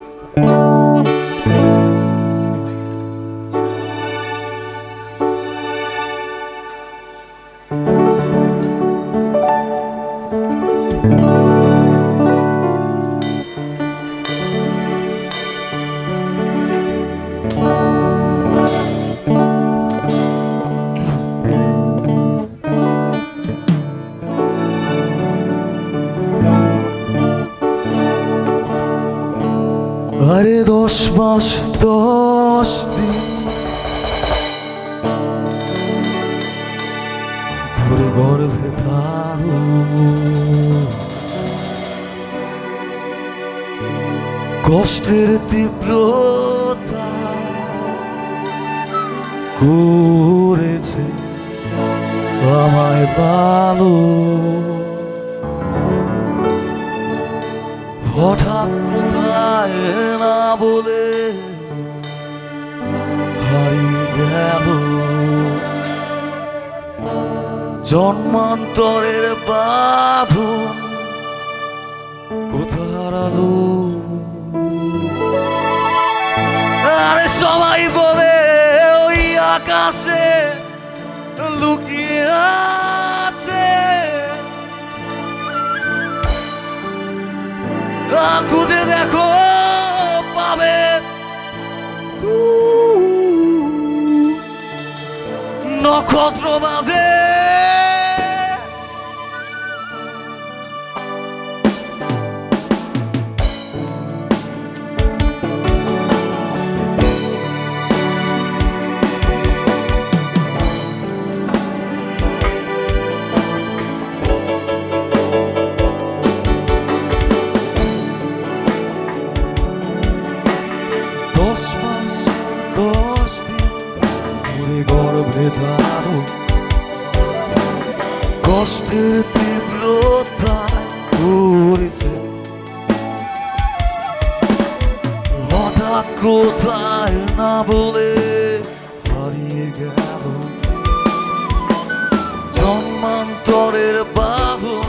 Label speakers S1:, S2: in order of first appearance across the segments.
S1: thank you. আরে দশ মাস দশ দিন ধরে গর্ভে কষ্টের তীব্রতা করেছে আমায় ভালো হঠাৎ কোথায় বলে হারিয়ে গেল জন্মান্তরের বাঁধন কোথা আরে সবাই বলে ওই আকাশে লুকিয়ে আছে। খুঁজে নক্ষত্র মাঝে ধারো কষ্টের তীব্রতা করেছে। হঠাৎ কোথায় না বলে হারিয়ে গেল। জন্মান্তরের বাঁধন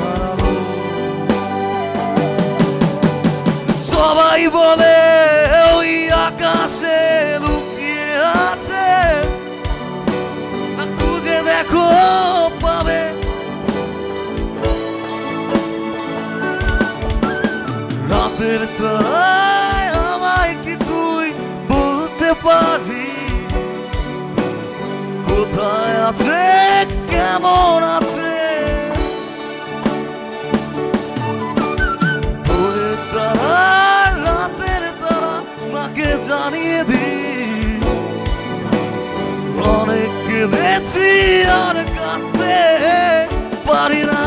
S1: হারালো। সবাই বলে, ওই আকাশে দেখো পাবে। রাতের তারায় আমায় কি তুই বলতে পারবি? কোথায় আছে, কেমন আছে? জানিয়ে দি। কেঁদেছি আর কাঁদতে পারি না